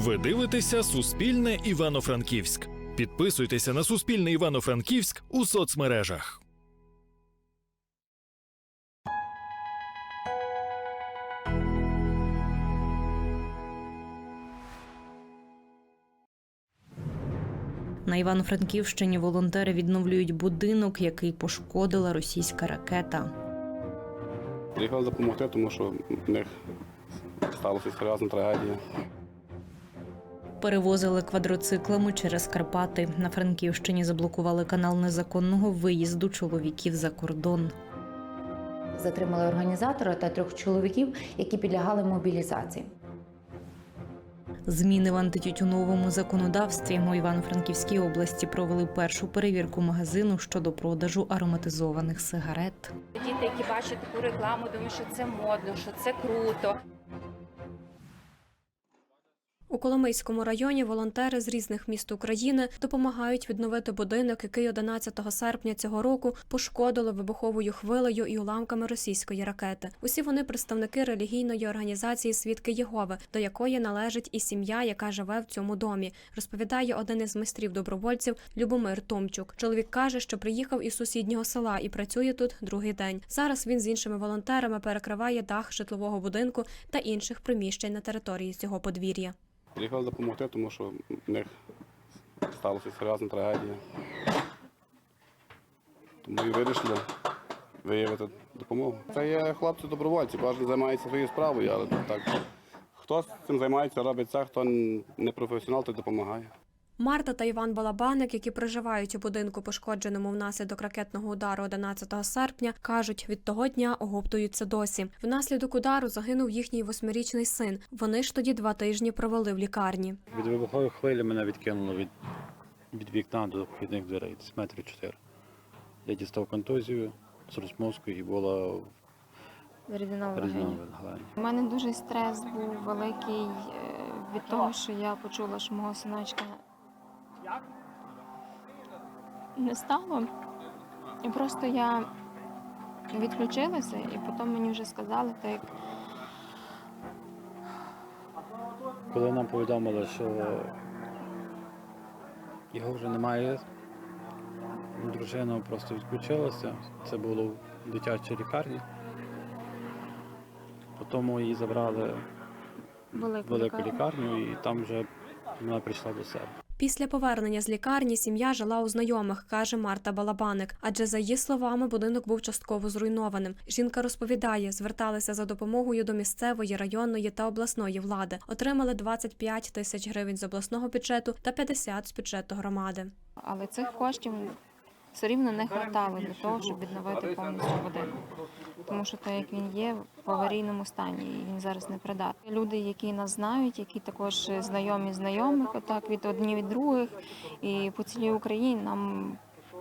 Ви дивитеся Суспільне Івано-Франківськ. Підписуйтеся на Суспільне Івано-Франківськ у соцмережах. На Івано-Франківщині волонтери відновлюють будинок, який пошкодила російська ракета. Приїхав допомогти, тому що в них сталася серйозна трагедія. Перевозили квадроциклами через Карпати. На Франківщині заблокували канал незаконного виїзду чоловіків за кордон. Затримали організатора та трьох чоловіків, які підлягали мобілізації. Зміни в антитютюновому законодавстві у Івано-Франківській області провели першу перевірку магазину щодо продажу ароматизованих сигарет. Діти, які бачать таку рекламу, думають, що це модно, що це круто. У Коломийському районі волонтери з різних міст України допомагають відновити будинок, який 11 серпня цього року пошкодили вибуховою хвилею і уламками російської ракети. Усі вони представники релігійної організації Свідки Єгови, до якої належить і сім'я, яка живе в цьому домі. Розповідає один із майстрів добровольців Любомир Томчук. Чоловік каже, що приїхав із сусіднього села і працює тут другий день. Зараз він з іншими волонтерами перекриває дах житлового будинку та інших приміщень на території цього подвір'я. Приїхав допомогти, тому що в них сталася серйозна трагедія. Тому і вирішили виявити допомогу. Це є хлопці-добровольці, кожен займається своєю справою, але так. Хто цим займається, робить це, хто не професіонал, той допомагає. Марта та Іван Балабаник, які проживають у будинку, пошкодженому внаслідок ракетного удару 11 серпня, кажуть, від того дня оговтуються досі. Внаслідок удару загинув їхній восьмирічний син. Вони ж тоді два тижні провели в лікарні. Від вибухової хвилі мене відкинуло від, від вікна до вхідних дверей, десь метрів чотири. Я дістав контузію з розмозку і була різна легені. У мене дуже стрес був великий е, від того, що я почула, що мого синочка не стало. І просто я відключилася, і потім мені вже сказали, так як Коли нам повідомили, що його вже немає, дружина просто відключилася. Це було в дитячій лікарні. Потім її забрали в велика велику лікарню і там вже вона прийшла до себе. Після повернення з лікарні сім'я жила у знайомих, каже Марта Балабаник. Адже за її словами, будинок був частково зруйнованим. Жінка розповідає, зверталися за допомогою до місцевої, районної та обласної влади. Отримали 25 тисяч гривень з обласного бюджету та 50 з бюджету громади. Але цих коштів все рівно не вистачало для того, щоб відновити повністю будинок. Тому що так як він є в аварійному стані, і він зараз не придатний. Люди, які нас знають, які також знайомі знайомих, отак від одні від других, і по цілій Україні нам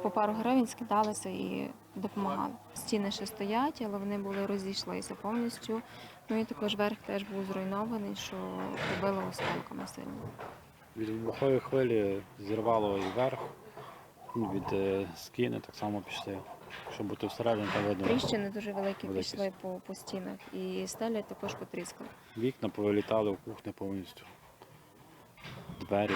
по пару гривень скидалися і допомагали. Стіни ще стоять, але вони були розійшлися повністю. Ну і також верх теж був зруйнований, що побило осколками сильно. Від вибухової хвилі зірвало і верх, від е, скіни так само пішли. Щоб бути всередині, там видно. Тріщини дуже великі Великі. пішли по, по стінах, і стеля також потріскала. Вікна повилітали в кухню повністю. Двері.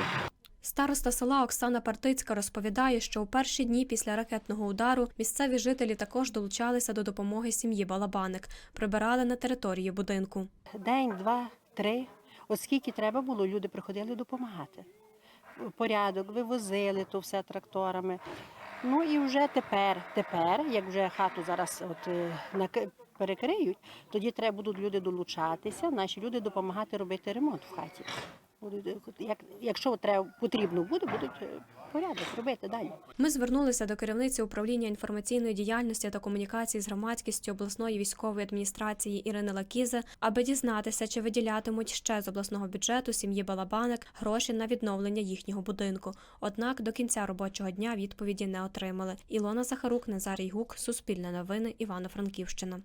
Староста села Оксана Партицька розповідає, що у перші дні після ракетного удару місцеві жителі також долучалися до допомоги сім'ї Балабаник, прибирали на території будинку. День, два, три. Оскільки треба було, люди приходили допомагати. Порядок, вивозили то все тракторами. Ну і вже тепер, тепер, як вже хату зараз от, е, перекриють, тоді треба будуть люди долучатися, наші люди допомагати робити ремонт в хаті. Будуть, Як, якщо треба, потрібно буде, будуть е, порядок робити далі. Ми звернулися до керівниці управління інформаційної діяльності та комунікації з громадськістю обласної військової адміністрації Ірини Лакізе, аби дізнатися, чи виділятимуть ще з обласного бюджету сім'ї Балабаник гроші на відновлення їхнього будинку. Однак до кінця робочого дня відповіді не отримали. Ілона Захарук, Назарій Гук, Суспільне новини, Івано-Франківщина.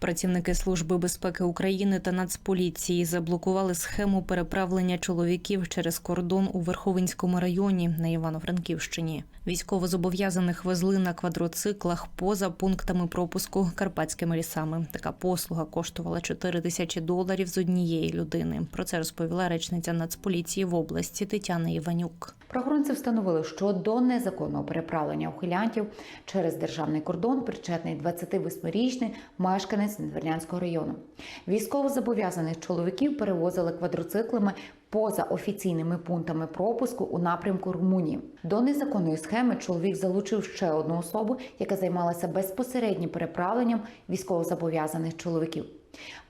Працівники Служби безпеки України та Нацполіції заблокували схему переправлення чоловіків через кордон у Верховинському районі на Івано-Франківщині. Військовозобов'язаних везли на квадроциклах поза пунктами пропуску карпатськими лісами. Така послуга коштувала 4 тисячі доларів з однієї людини. Про це розповіла речниця Нацполіції в області Тетяна Іванюк. Правоохоронці встановили, що до незаконного переправлення ухилянтів через державний кордон причетний 28-річний мешканець Надвірнянського району. Військовозобов'язаних чоловіків перевозили квадроциклами поза офіційними пунктами пропуску у напрямку Румунії. До незаконної схеми чоловік залучив ще одну особу, яка займалася безпосереднім переправленням військовозобов'язаних чоловіків.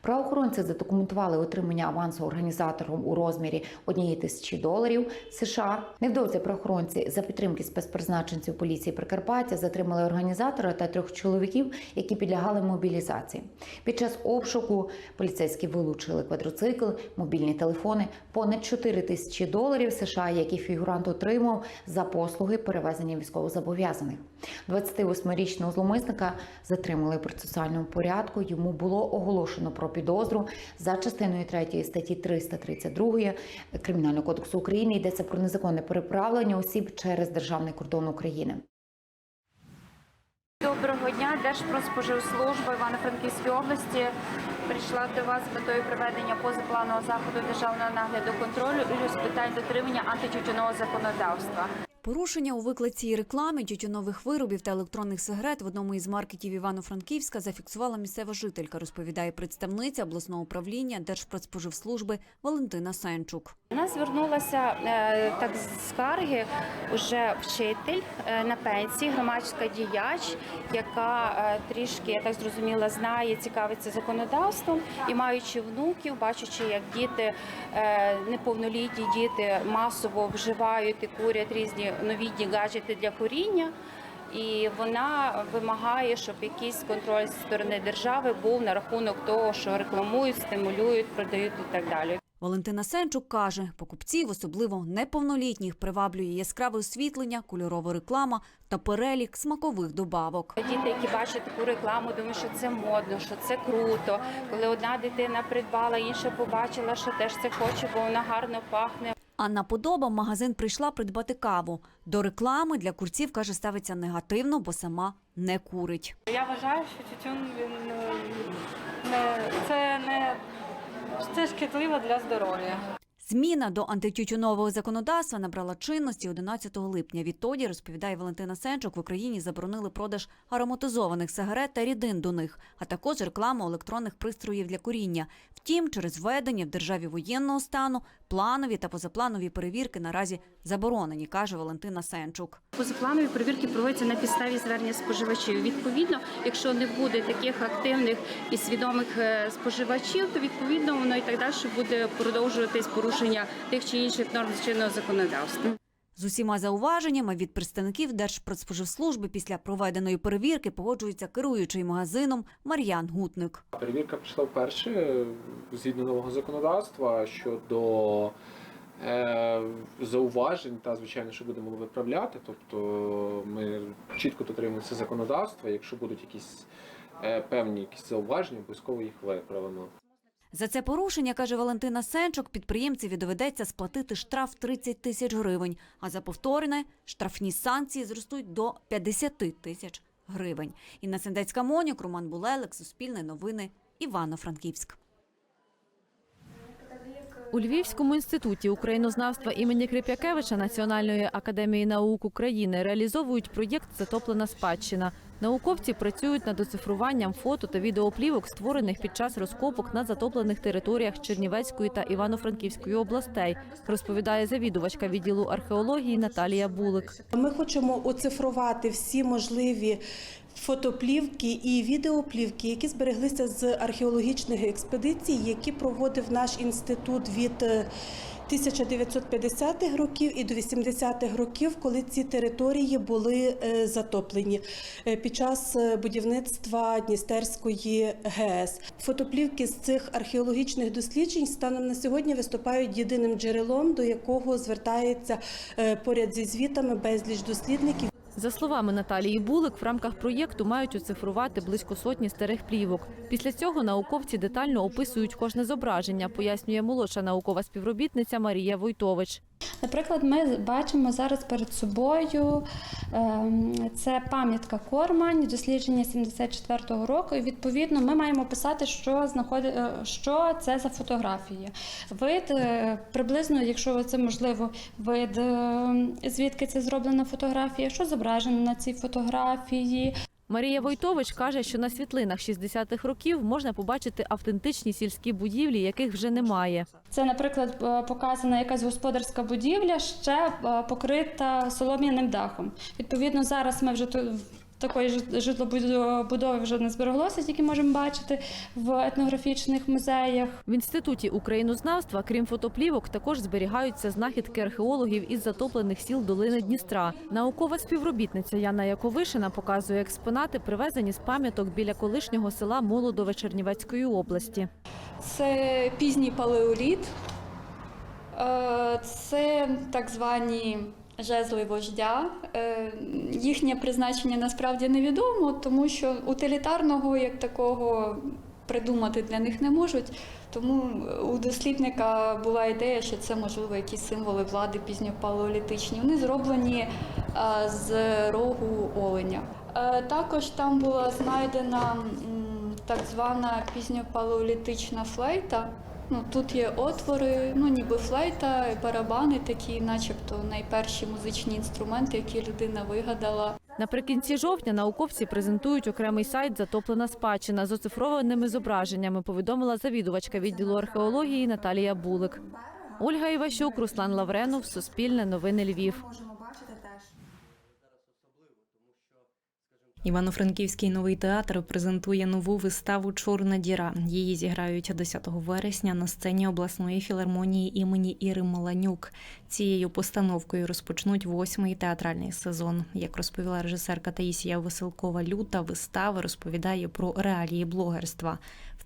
Правоохоронці задокументували отримання авансу організатором у розмірі однієї тисячі доларів США. Невдовзі правоохоронці за підтримки спецпризначенців поліції Прикарпаття затримали організатора та трьох чоловіків, які підлягали мобілізації. Під час обшуку поліцейські вилучили квадроцикл, мобільні телефони, понад 4 тисячі доларів США, які фігурант отримав за послуги перевезення військовозобов'язаних. 28-річного зловмисника затримали в процесуальному порядку. Йому було оголошено про підозру за частиною 3 статті 332 Кримінального кодексу України. Йдеться про незаконне переправлення осіб через державний кордон України. Доброго дня, Держпродспоживслужба Івано-Франківської області прийшла до вас з метою проведення позапланового заходу державного нагляду контролю і з питань дотримання антитютюнового законодавства. Порушення у викладці і рекламі тютюнових виробів та електронних сигарет в одному із маркетів Івано-Франківська зафіксувала місцева жителька, розповідає представниця обласного управління Держпродспоживслужби Валентина Сенчук. Нас звернулася е, так з скарги уже вчитель е, на пенсії, громадська діяч, яка е, трішки, я так зрозуміла, знає, цікавиться законодавством і маючи внуків, бачачи, як діти неповнолітні діти масово вживають і курять різні новітні гаджети для куріння. І вона вимагає, щоб якийсь контроль зі сторони держави був на рахунок того, що рекламують, стимулюють, продають і так далі. Валентина Сенчук каже, покупців, особливо неповнолітніх, приваблює яскраве освітлення, кольорова реклама та перелік смакових добавок. Діти, які бачать таку рекламу, думають, що це модно, що це круто. Коли одна дитина придбала, інша побачила, що теж це хоче, бо вона гарно пахне. Анна Подоба в магазин прийшла придбати каву. До реклами для курців, каже, ставиться негативно, бо сама не курить. Я вважаю, що тютюн він е, не це не це шкідливо для здоров'я. Зміна до антитютюнового законодавства набрала чинності 11 липня. Відтоді, розповідає Валентина Сенчук, в Україні заборонили продаж ароматизованих сигарет та рідин до них, а також рекламу електронних пристроїв для куріння. Втім, через введення в державі воєнного стану планові та позапланові перевірки наразі заборонені, каже Валентина Сенчук. Позапланові перевірки проводяться на підставі звернення споживачів. Відповідно, якщо не буде таких активних і свідомих е, споживачів, то відповідно воно і так далі буде продовжуватись порушення тих чи інших норм чинного законодавства. З усіма зауваженнями від представників Держпродспоживслужби після проведеної перевірки погоджується керуючий магазином Мар'ян Гутник. Перевірка прийшла вперше е, згідно нового законодавства щодо е, зауважень та звичайно, що будемо виправляти. Тобто ми чітко дотримуємося законодавства. Якщо будуть якісь е, певні якісь зауваження, обов'язково їх виправимо. За це порушення, каже Валентина Сенчук, підприємцеві доведеться сплатити штраф 30 тисяч гривень, а за повторене штрафні санкції зростуть до 50 тисяч гривень. Інна Сендецька Монюк, Роман Булелик, Суспільне новини, Івано-Франківськ. У Львівському інституті українознавства імені Крип'якевича Національної академії наук України реалізовують проєкт Затоплена спадщина. Науковці працюють над оцифруванням фото та відеоплівок, створених під час розкопок на затоплених територіях Чернівецької та Івано-Франківської областей, розповідає завідувачка відділу археології Наталія Булик. Ми хочемо оцифрувати всі можливі фотоплівки і відеоплівки, які збереглися з археологічних експедицій, які проводив наш інститут від е, 1950-х років і до 80-х років, коли ці території були е, затоплені е, під час е, будівництва Дністерської ГЕС. Фотоплівки з цих археологічних досліджень станом на сьогодні виступають єдиним джерелом, до якого звертається е, поряд зі звітами безліч дослідників. За словами Наталії Булик, в рамках проєкту мають оцифрувати близько сотні старих плівок. Після цього науковці детально описують кожне зображення, пояснює молодша наукова співробітниця Марія Войтович. Наприклад, ми бачимо зараз перед собою ем, це пам'ятка Кормань, дослідження 74-го року. І відповідно ми маємо писати, що знаходить, е, що це за фотографія. Вид е, приблизно, якщо це можливо, вид е, звідки це зроблена фотографія, що зображено на цій фотографії. Марія Войтович каже, що на світлинах 60-х років можна побачити автентичні сільські будівлі, яких вже немає. Це, наприклад, е, показана якась господарська будівля, ще е, покрита солом'яним дахом. Відповідно, зараз ми вже такої жит- житлобудови вже не збереглося, тільки можемо бачити в етнографічних музеях. В інституті українознавства, крім фотоплівок, також зберігаються знахідки археологів із затоплених сіл долини Дністра. Наукова співробітниця Яна Яковишина показує експонати, привезені з пам'яток біля колишнього села Молодове Чернівецької області. Це пізній палеоліт, Е, це так звані жезли вождя. Е, Їхнє призначення насправді невідомо, тому що утилітарного як такого придумати для них не можуть. Тому у дослідника була ідея, що це можливо якісь символи влади пізньопалеолітичні. Вони зроблені е, з рогу оленя. Е, Також там була знайдена так звана пізньопалеолітична флейта. Ну, тут є отвори, ну ніби флейта, барабани такі, начебто найперші музичні інструменти, які людина вигадала. Наприкінці жовтня науковці презентують окремий сайт Затоплена спадщина з оцифрованими зображеннями. Повідомила завідувачка відділу археології Наталія Булик. Ольга Іващук, Руслан Лавренов, Суспільне новини Львів. Івано-Франківський новий театр презентує нову виставу Чорна діра. Її зіграють 10 вересня на сцені обласної філармонії імені Іри Маланюк. Цією постановкою розпочнуть восьмий театральний сезон. Як розповіла режисерка Таїсія Василкова, люта вистава розповідає про реалії блогерства.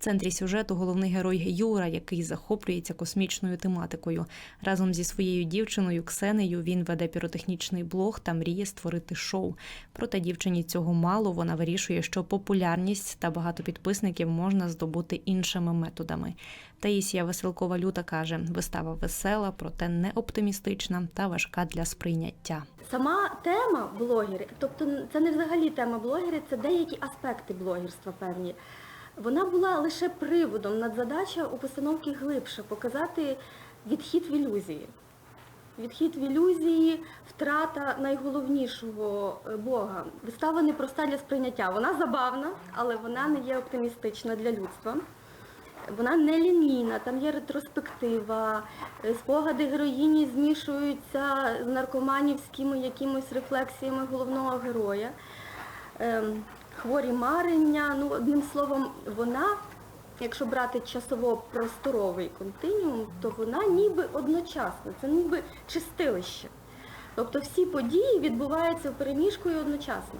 Центрі сюжету головний герой Юра, який захоплюється космічною тематикою. Разом зі своєю дівчиною Ксенею він веде піротехнічний блог та мріє створити шоу. Проте дівчині цього мало. Вона вирішує, що популярність та багато підписників можна здобути іншими методами. Таїсія Василкова Люта каже: вистава весела, проте не оптимістична та важка для сприйняття. Сама тема блогери, тобто це не взагалі тема блогери, це деякі аспекти блогерства певні. Вона була лише приводом, надзадача у постановки глибше показати відхід в ілюзії. Відхід в ілюзії, втрата найголовнішого е, Бога. Вистава непроста для сприйняття. Вона забавна, але вона не є оптимістична для людства. Вона не лінійна, там є ретроспектива, е, спогади героїні змішуються з наркоманівськими якимось рефлексіями головного героя. Хворі марення, ну одним словом, вона, якщо брати часово-просторовий континіум, то вона ніби одночасна, це ніби чистилище. Тобто всі події відбуваються в переміжку і одночасно.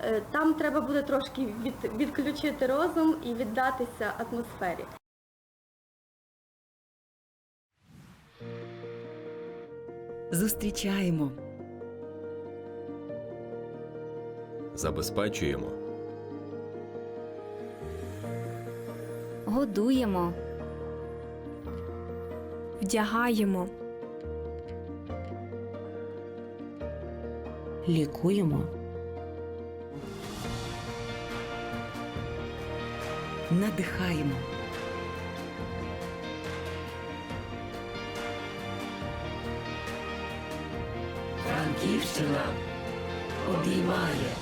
Е, Там треба буде трошки від, відключити розум і віддатися атмосфері. Зустрічаємо, Забезпечуємо. Годуємо. Вдягаємо. лікуємо, надихаємо. Франківщина обіймає.